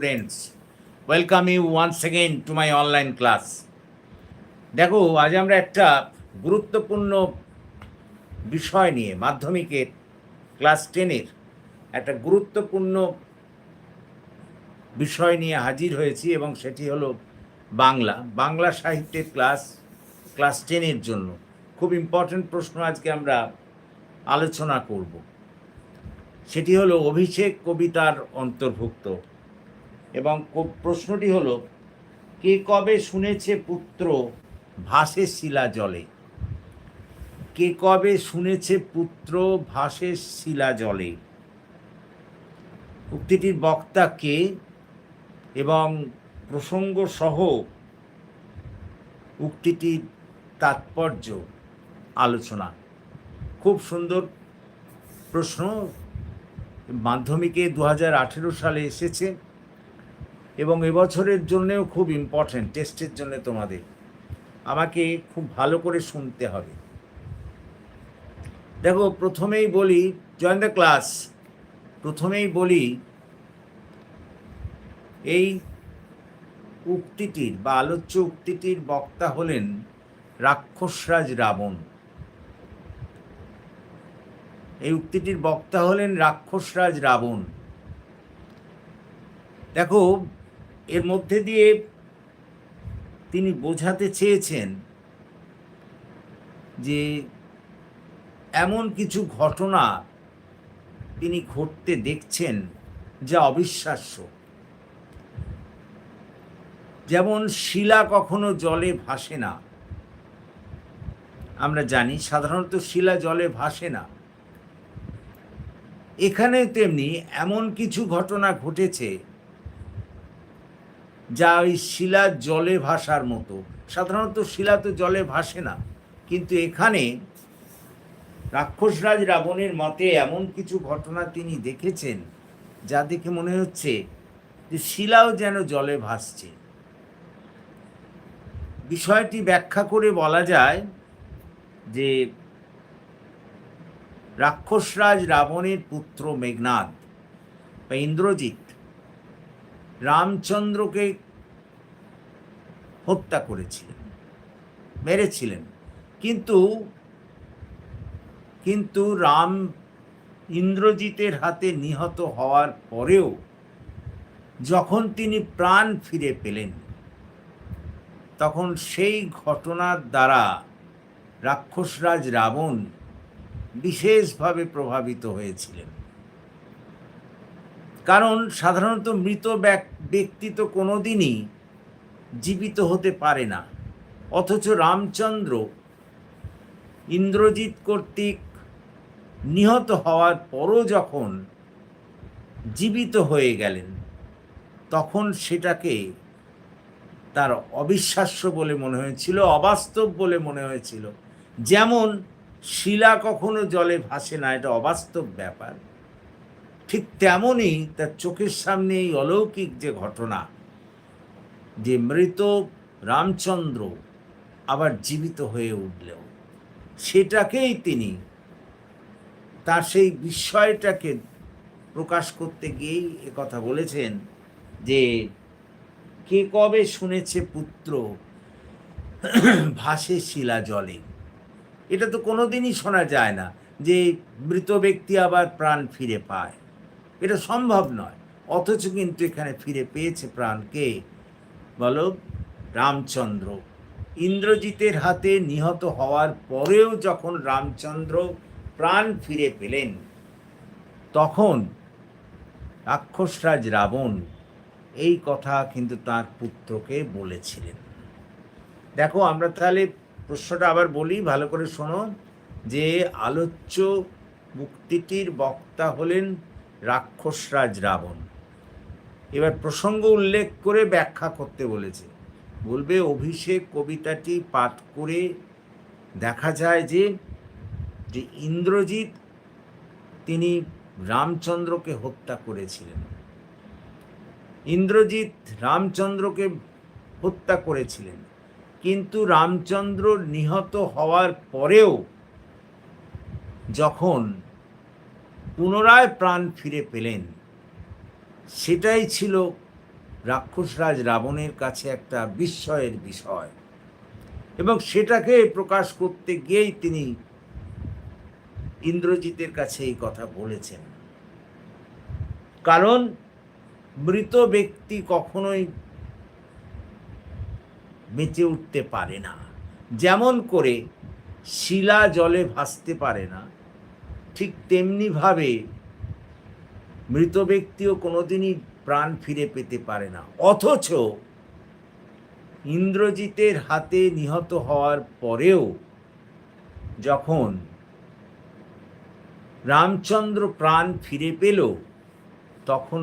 friends, welcome you once again to my online class. দেখো, আজ আমরা একটা গুরুত্বপূর্ণ বিষয় নিয়ে, মাধ্যমিকের ক্লাস টেনের একটা গুরুত্বপূর্ণ বিষয় নিয়ে হাজির হয়েছি এবং সেটি হলো বাংলা। বাংলা সাহিত্যের ক্লাস ক্লাস টেনের জন্য খুব ইম্পর্ট্যান্ট প্রশ্ন আজকে আমরা আলোচনা করব। সেটি হলো অভিষেক কবিতার অন্তর্ভুক্ত। এবং প্রশ্নটি হলো, কে কবে শুনেছে পুত্র ভাসে শিলা জলে? কে কবে শুনেছে পুত্র ভাসে শিলা জলে? উক্তিটির বক্তা কে এবং প্রসঙ্গ সহ উক্তিটির তাৎপর্য আলোচনা। খুব সুন্দর প্রশ্ন। মাধ্যমিকে দু হাজার আঠেরো সালে এসেছে। এবং এবছরের জন্যেও খুব ইম্পর্ট্যান্ট টেস্টের জন্য তোমাদের। আমাকে খুব ভালো করে শুনতে হবে। দেখো, প্রথমেই বলি জয়েন দ্য ক্লাস প্রথমেই বলি, এই উক্তিটির বা আলোচ্য উক্তিটির বক্তা হলেন রাক্ষসরাজ রাবণ। এই উক্তিটির বক্তা হলেন রাক্ষসরাজ রাবণ। দেখো এর মধ্যে দিয়ে তিনি বোঝাতে চেয়েছেন যে এমন কিছু ঘটনা তিনি ঘটতে দেখছেন যা অবিশ্বাস্য। যেমন শিলা কখনো জলে ভাসে না। আমরা জানি সাধারণত শিলা জলে ভাসে না। এখানে তেমনি এমন কিছু ঘটনা ঘটেছে যা ওই শিলা জলে ভাসার মতো। সাধারণত শিলা তো জলে ভাসে না। কিন্তু এখানে রাক্ষসরাজ রাবণের মতে এমন কিছু ঘটনা তিনি দেখেছেন, যা দেখে মনে হচ্ছে যে শিলাও যেন জলে ভাসছে। বিষয়টি ব্যাখ্যা করে বলা যায় যে রাক্ষসরাজ রাবণের পুত্র মেঘনাদ বা ইন্দ্রজিৎ রামচন্দ্রকে হত্যা করেছিলেন, মেরেছিলেন। কিন্তু কিন্তু রাম ইন্দ্রজিতের হাতে নিহত হওয়ার পরেও যখন তিনি প্রাণ ফিরে পেলেন, তখন সেই ঘটনার দ্বারা রাক্ষসরাজ রাবণ বিশেষভাবে প্রভাবিত হয়েছিলেন। কারণ সাধারণত মৃত ব্যক- ব্যক্তি তো কোনোদিনই জীবিত হতে পারে না। অথচ রামচন্দ্র ইন্দ্রজিৎ কর্তৃক নিহত হওয়ার পরও যখন জীবিত হয়ে গেলেন, তখন সেটাকে তার অবিশ্বাস্য বলে মনে হয়েছিল, অবাস্তব বলে মনে হয়েছিল। যেমন শিলা কখনো জলে ভাসে না, এটা অবাস্তব ব্যাপার। ঠিক তেমনই তার চোখের সামনে এই অলৌকিক যে ঘটনা, যে মৃত রামচন্দ্র আবার জীবিত হয়ে উঠলেও, সেটাকেই তিনি তার সেই বিস্ময়টাকে প্রকাশ করতে গিয়েই কথা বলেছেন যে, কে কবে শুনেছে পুত্র ভাসে শিলা জলে? এটা তো কোনোদিনই শোনা যায় না যে মৃত ব্যক্তি আবার প্রাণ ফিরে পায়। এটা সম্ভব নয়। অথচ কিন্তু এখানে ফিরে পেয়েছে প্রাণকে। বলো, রামচন্দ্র। ইন্দ্রজিতের হাতে নিহত হওয়ার পরেও যখন রামচন্দ্র প্রাণ ফিরে পেলেন, তখন রাক্ষসরাজ রাবণ এই কথা কিন্তু তার পুত্রকে বলেছিলেন। দেখো, আমরা তাহলে প্রশ্নটা আবার বলি, ভালো করে শোনো, যে আলোচ্য মুক্তিটির বক্তা হলেন রাক্ষসরাজ রাবণ। এবার প্রসঙ্গ উল্লেখ করে ব্যাখ্যা করতে বলেছে। বলবে, অভিষেক কবিতাটি পাঠ করে দেখা যায় যে যে ইন্দ্রজিৎ তিনি রামচন্দ্রকে হত্যা করেছিলেন। ইন্দ্রজিৎ রামচন্দ্রকে হত্যা করেছিলেন। কিন্তু রামচন্দ্র নিহত হওয়ার পরেও যখন পুনরায় প্রাণ ফিরে পেলেন। সেটাই ছিল রাক্ষসরাজ রাবণের কাছে একটা বিস্ময়ের বিষয়। এবং সেটাকে প্রকাশ করতে গিয়েই তিনি ইন্দ্রজিতের কাছে এই কথা বলেছেন। কারণ মৃত ব্যক্তি কখনোই বেঁচে উঠতে পারে না। যেমন করে শিলা জলে ভাসতে পারে না ঠিক তেমনিভাবে মৃত ব্যক্তিও কোনোদিনই প্রাণ ফিরে পেতে পারে না। অথচ ইন্দ্রজিতের হাতে নিহত হওয়ার পরেও যখন রামচন্দ্র প্রাণ ফিরে পেল, তখন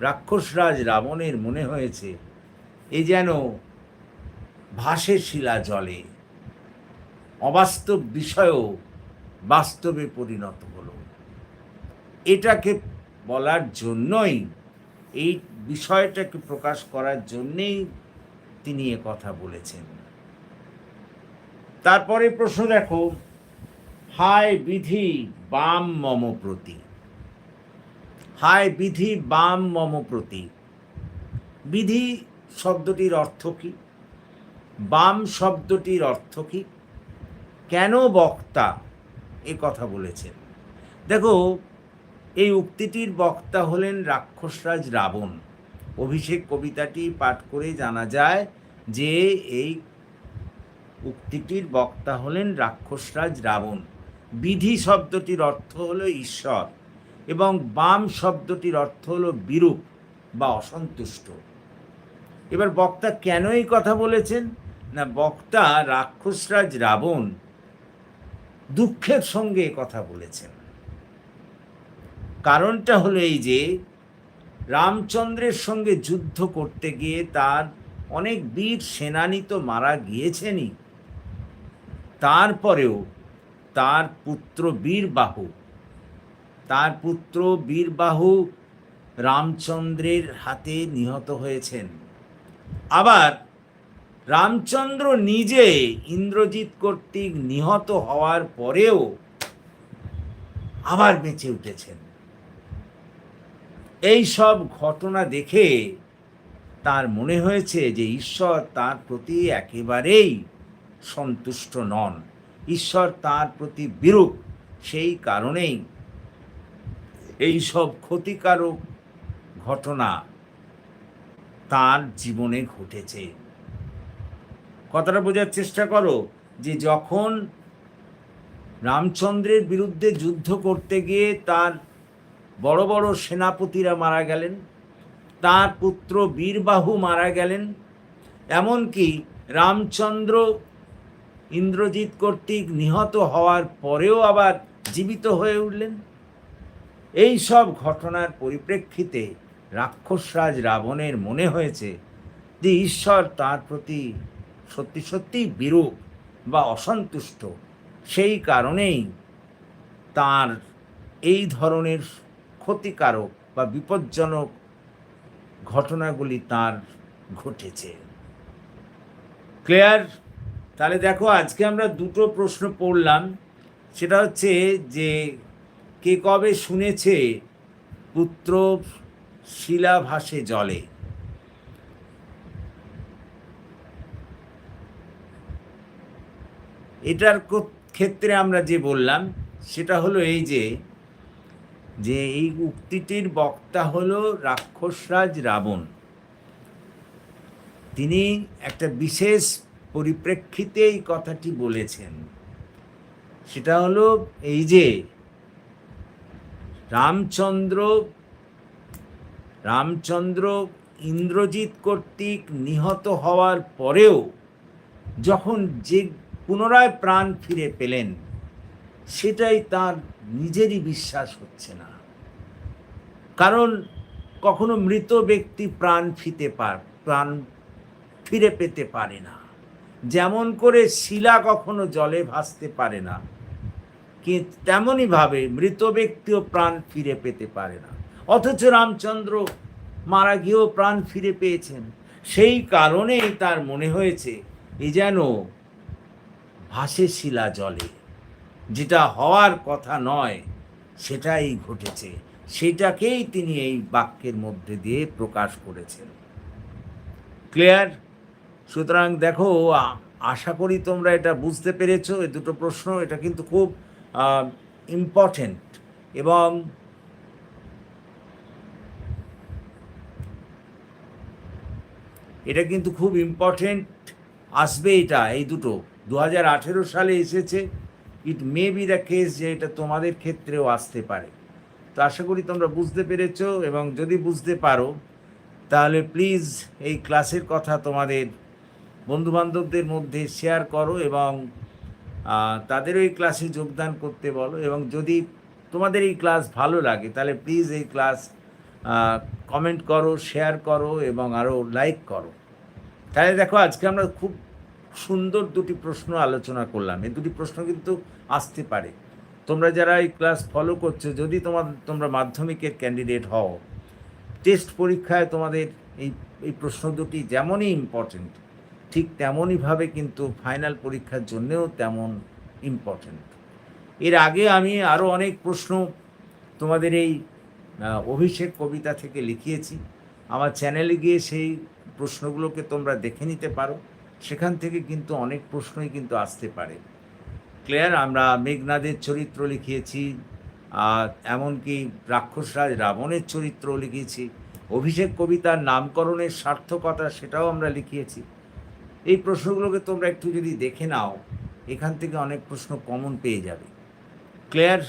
রাক্ষসরাজ রাবণের মনে হয়েছে, এ যেন ভাসে শিলা জলে। অবাস্তব বিষয়ও বাস্তবে পরিণত হলো। এটাকে বলার জন্যই, এই বিষয়টাকে প্রকাশ করার জন্যেই তিনি এ কথা বলেছেন। তারপরে প্রশ্ন দেখো, হায় বিধি বাম মম প্রতি। হায় বিধি বাম মম প্রতি। বিধি শব্দটির অর্থ কি? বাম শব্দটির অর্থ কি? কেন বক্তা এ কথা বলেছেন। দেখো, এই উক্তিটির বক্তা হলেন রাক্ষসরাজ রাবণ। অভিষেক কবিতাটি পাঠ করে জানা যায় যে, এই উক্তিটির বক্তা হলেন রাক্ষসরাজ রাবণ। বিধি শব্দটির অর্থ হলো ঈশ্বর এবং বাম শব্দটির অর্থ হলো বিরূপ বা অসন্তুষ্ট। এবার বক্তা কেন এই কথা বলেছেন? না, বক্তা রাক্ষসরাজ রাবণ দুঃখের সঙ্গে কথা বলেছেন। কারণটা হলো এই যে, রামচন্দ্রের সঙ্গে যুদ্ধ করতে গিয়ে তার অনেক বীর সেনানী তো মারা গিয়েছেনই। তারপরেও তার পুত্র বীরবাহু, তার পুত্র বীরবাহু রামচন্দ্রের হাতে নিহত হয়েছেন। আবার রামচন্দ্র নিজে ইন্দ্রজিৎ কর্তৃক নিহত হওয়ার পরেও আবার বেঁচে উঠেছেন। এই সব ঘটনা দেখে তার মনে হয়েছে যে ঈশ্বর তার প্রতি একেবারেই সন্তুষ্ট নন। ঈশ্বর তার প্রতি বিরূপ, সেই কারণেই এই সব ক্ষতিকারক ঘটনা তার জীবনে ঘটেছে। কথাটা বোঝার চেষ্টা করো যে যখন রামচন্দ্রের বিরুদ্ধে যুদ্ধ করতে গিয়ে তার বড় বড় সেনাপতিরা মারা গেলেন, তার পুত্র বীরবাহু মারা গেলেন, এমনকি রামচন্দ্র ইন্দ্রজিৎ কর্তৃক নিহত হওয়ার পরেও আবার জীবিত হয়ে উঠলেন। এই সব ঘটনার পরিপ্রেক্ষিতে রাক্ষসরাজ রাবণের মনে হয়েছে যে ঈশ্বর তার প্রতি সত্যি সত্যি বিরূপ বা অসন্তুষ্ট, সেই কারণেই তার এই ধরনের ক্ষতিকারক বা বিপজ্জনক ঘটনাগুলি তার ঘটেছে। ক্লিয়ার? তাহলে দেখো, আজকে আমরা দুটো প্রশ্ন পড়লাম। সেটা হচ্ছে যে, কে কবে শুনেছে পুত্র শিলাভাসে জলে? এটার ক্ষেত্রে আমরা যে বললাম, সেটা হলো এই যে যে এই উক্তিটির বক্তা হলো রাক্ষসরাজ রাবণ। তিনি একটা বিশেষ পরিপ্রেক্ষিতে এই কথাটি বলেছেন। সেটা হলো এই যে, রামচন্দ্র রামচন্দ্র ইন্দ্রজিৎ কর্তৃক নিহত হওয়ার পরেও যখন যে পুনরায় প্রাণ ফিরে পেলেন, সেটাই তার নিজেরই বিশ্বাস হচ্ছে না। কারণ কখনো মৃত ব্যক্তি প্রাণ ফিতে পার প্রাণ ফিরে পেতে পারে না। যেমন করে শিলা কখনো জলে ভাসতে পারে না, কি তেমনইভাবে মৃত ব্যক্তিও প্রাণ ফিরে পেতে পারে না। অথচ রামচন্দ্র মারা গিয়েও প্রাণ ফিরে পেয়েছেন। সেই কারণেই তার মনে হয়েছে, এ যেন ভাসে শিলা জলে। যেটা হওয়ার কথা নয়, সেটাই ঘটেছে। সেটাকেই তিনি এই বাক্যের মধ্যে দিয়ে প্রকাশ করেছেন। ক্লিয়ার? সুতরাং দেখো আশা করি তোমরা এটা বুঝতে পেরেছ। এই দুটো প্রশ্ন, এটা কিন্তু খুব ইম্পর্টেন্ট এবং এটা কিন্তু খুব ইম্পর্টেন্ট আসবে এটা, এই দুটো। দু হাজার আঠেরো সালে এসেছে। It may be the case যে এটা তোমাদের ক্ষেত্রেও আসতে পারে। তো আশা করি তোমরা বুঝতে পেরেছ এবং যদি বুঝতে পারো, তাহলে প্লিজ এই ক্লাসের কথা তোমাদের বন্ধুবান্ধবদের মধ্যে শেয়ার করো এবং তাদেরও এই ক্লাসে যোগদান করতে বলো এবং যদি তোমাদের এই ক্লাস ভালো লাগে, তাহলে প্লিজ এই ক্লাস কমেন্ট করো শেয়ার করো এবং আরও লাইক করো। তাহলে দেখো, আজকে আমরা খুব সুন্দর দুটি প্রশ্ন আলোচনা করলাম। এই দুটি প্রশ্ন কিন্তু আসতে পারে। তোমরা যারা এই ক্লাস ফলো করছ, যদি তোমার, তোমরা মাধ্যমিকের ক্যান্ডিডেট হও টেস্ট পরীক্ষায় তোমাদের এই এই প্রশ্ন দুটি যেমনই ইম্পর্টেন্ট ঠিক তেমনইভাবে কিন্তু ফাইনাল পরীক্ষার জন্যেও তেমন ইম্পর্টেন্ট এর আগে আমি আরও অনেক প্রশ্ন তোমাদের এই অভিষেক কবিতা থেকে লিখিয়েছি। আমার চ্যানেলে গিয়ে সেই প্রশ্নগুলোকে তোমরা দেখে নিতে পারো। সেখান থেকে কিন্তু অনেক প্রশ্নই কিন্তু আসতে পারে। ক্লিয়ার? আমরা মেঘনাদের চরিত্র লিখিয়েছি, আর এমনকি রাক্ষসরাজ রাবণের চরিত্র লিখিয়েছি অভিষেক কবিতার নামকরণের সার্থকতা সেটাও আমরা লিখিয়েছি। এই প্রশ্নগুলোকে তোমরা একটু যদি দেখে নাও, এখান থেকে অনেক প্রশ্ন কমন পেয়ে যাবে। ক্লিয়ার?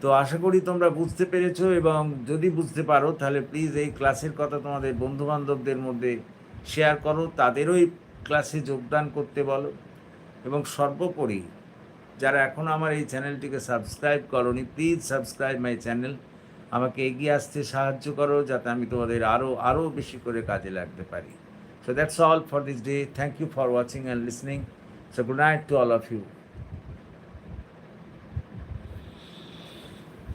তো আশা করি তোমরা বুঝতে পেরেছ এবং যদি বুঝতে পারো, তাহলে প্লিজ এই ক্লাসের কথা তোমাদের বন্ধুবান্ধবদের মধ্যে শেয়ার করো। তাদেরও এই ক্লাসে যোগদান করতে বলো। এবং সর্বোপরি যারা এখন আমার এই চ্যানেলটিকে সাবস্ক্রাইব করনি প্লিজ সাবস্ক্রাইব মাই চ্যানেল আমাকে এগিয়ে আসতে সাহায্য করো যাতে আমি তোমাদের আরও আরও বেশি করে কাজে লাগতে পারি। So that's all for this day thank you for watching and listening so good night to all of you